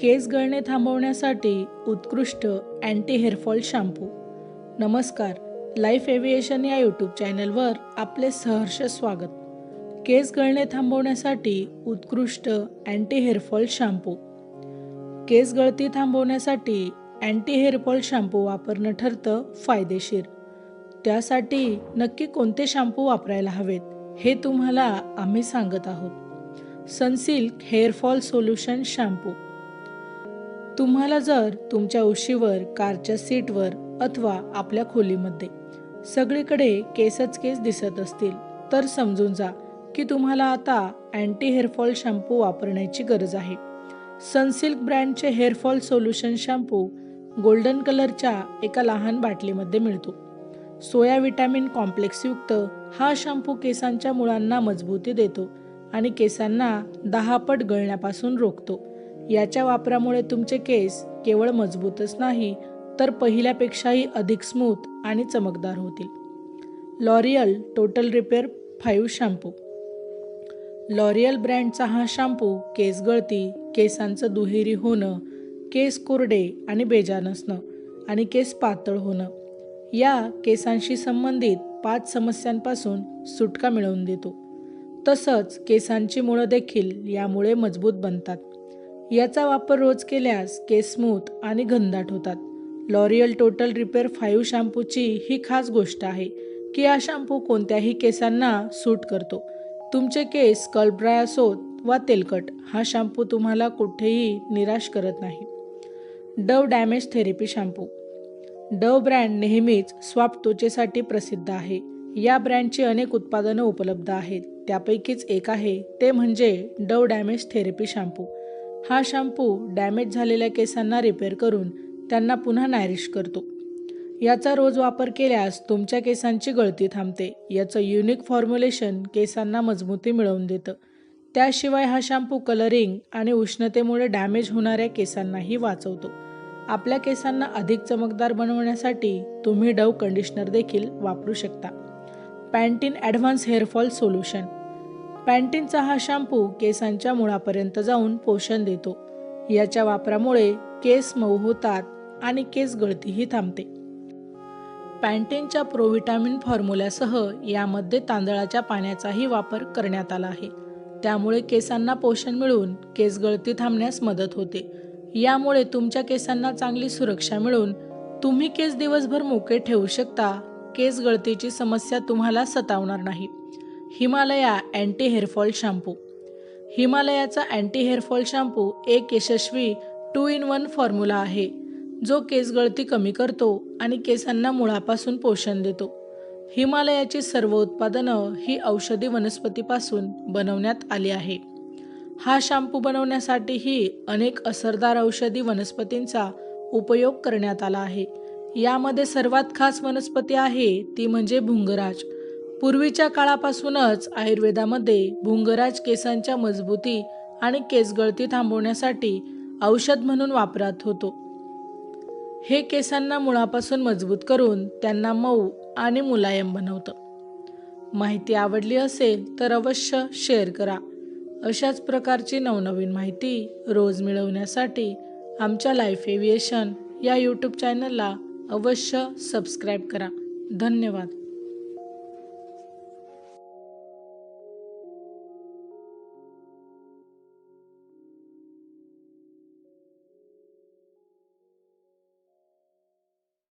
केस गळणे थांबवण्यासाठी उत्कृष्ट अँटी हेअरफॉल शॅम्पू नमस्कार लाईफ एव्हिएशन या यूट्यूब चॅनलवर आपले सहर्ष स्वागत. केस गळणे थांबवण्यासाठी उत्कृष्ट अँटी हेअरफॉल शॅम्पू केस गळती थांबवण्यासाठी अँटी हेअरफॉल शॅम्पू वापरणं ठरतं फायदेशीर. त्यासाठी नक्की कोणते शॅम्पू वापरायला हवेत हे तुम्हाला आम्ही सांगत आहोत. सनसिल्क हेअरफॉल सोल्युशन शॅम्पू तुम्हाला जर तुमच्या उशीवर कारच्या सीटवर अथवा आपल्या खोलीमध्ये सगळीकडे केसच केस दिसत असतील तर समजून जा की तुम्हाला आता अँटी हेअरफॉल शॅम्पू वापरण्याची गरज आहे. सनसिल्क ब्रँडचे हेअरफॉल सोल्युशन शॅम्पू गोल्डन कलरच्या एका लहान बाटलीमध्ये मिळतो. सोया विटॅमिन कॉम्प्लेक्सयुक्त हा शॅम्पू केसांच्या मुळांना मजबूती देतो आणि केसांना दहापट गळण्यापासून रोखतो. याच्या वापरामुळे तुमचे केस केवळ मजबूतच नाही तर पहिल्यापेक्षाही अधिक स्मूथ आणि चमकदार होतील. L'Oreal total repair five shampoo. L'Oreal ब्रँडचा हा शॅम्पू केस गळती केसांचं दुहेरी होणं केस कोरडे आणि बेजान असणं आणि केस पातळ होणं या केसांशी संबंधित पाच समस्यांपासून सुटका मिळवून देतो. तसंच केसांची मुळं देखील यामुळे मजबूत बनतात. याचा वापर रोज केल्यास केस स्मूथ आणि घनदाट होतात. लॉरियल टोटल रिपेअर फाईव्ह शॅम्पूची ही खास गोष्ट आहे की हा शॅम्पू कोणत्याही केसांना सूट करतो. तुमचे केस कल्ब्राय असोत वा तेलकट हा शॅम्पू तुम्हाला कुठेही निराश करत नाही. Dove damage therapy shampoo. Dove brand नेहमीच स्वाप त्वचेसाठी प्रसिद्ध आहे. या ब्रँडची अनेक उत्पादनं उपलब्ध आहेत. त्यापैकीच एक आहे ते म्हणजे डव डॅमेज थेरपी शॅम्पू. हा शॅम्पू डॅमेज झालेल्या केसांना रिपेअर करून त्यांना पुन्हा नॅरिश करतो. याचा रोज वापर केल्यास तुमच्या केसांची गळती थांबते. याचं युनिक फॉर्म्युलेशन केसांना मजबूती मिळवून देतं. त्याशिवाय हा शॅम्पू कलरिंग आणि उष्णतेमुळे डॅमेज होणाऱ्या केसांनाही वाचवतो. आपल्या केसांना अधिक चमकदार बनवण्यासाठी तुम्ही डव कंडिशनर देखील वापरू शकता. Pantene advance hair fall solution पॅन्टीनचा हा शॅम्पू केसांच्या मुळापर्यंत जाऊन पोषण देतो. याच्या वापरामुळे केस मऊ होतात आणि केस गळतीही थांबते. पॅन्टीनच्या प्रोव्हिटॅमिन फॉर्म्युल्यासह यामध्ये तांदळाच्या पाण्याचाही वापर करण्यात आला आहे. त्यामुळे केसांना पोषण मिळून केस गळती थांबण्यास मदत होते. यामुळे तुमच्या केसांना चांगली सुरक्षा मिळून तुम्ही केस दिवसभर मोकळे ठेवू शकता. केस गळतीची समस्या तुम्हाला सतावणार नाही. Himalaya anti hair fall shampoo हिमालयाचा अँटी हेअरफॉल शॅम्पू एक यशस्वी टू इन वन फॉर्म्युला आहे जो केस गळती कमी करतो आणि केसांना मुळापासून पोषण देतो. हिमालयाची सर्व उत्पादनं ही औषधी वनस्पतीपासून बनवण्यात आली आहे. हा शॅम्पू बनवण्यासाठीही अनेक असरदार औषधी वनस्पतींचा उपयोग करण्यात आला आहे. यामध्ये सर्वात खास वनस्पती आहे ती म्हणजे भुंगराज. पूर्वीच्या काळापासूनच आयुर्वेदामध्ये भुंगराज केसांच्या मजबूती आणि केसगळती थांबवण्यासाठी औषध म्हणून वापरात होतो. हे केसांना मुळापासून मजबूत करून त्यांना मऊ आणि मुलायम बनवतं. माहिती आवडली असेल तर अवश्य शेअर करा. अशाच प्रकारची नवनवीन माहिती रोज मिळवण्यासाठी आमच्या लाईफ एव्हिएशन या यूट्यूब चॅनलला अवश्य सबस्क्राईब करा. धन्यवाद.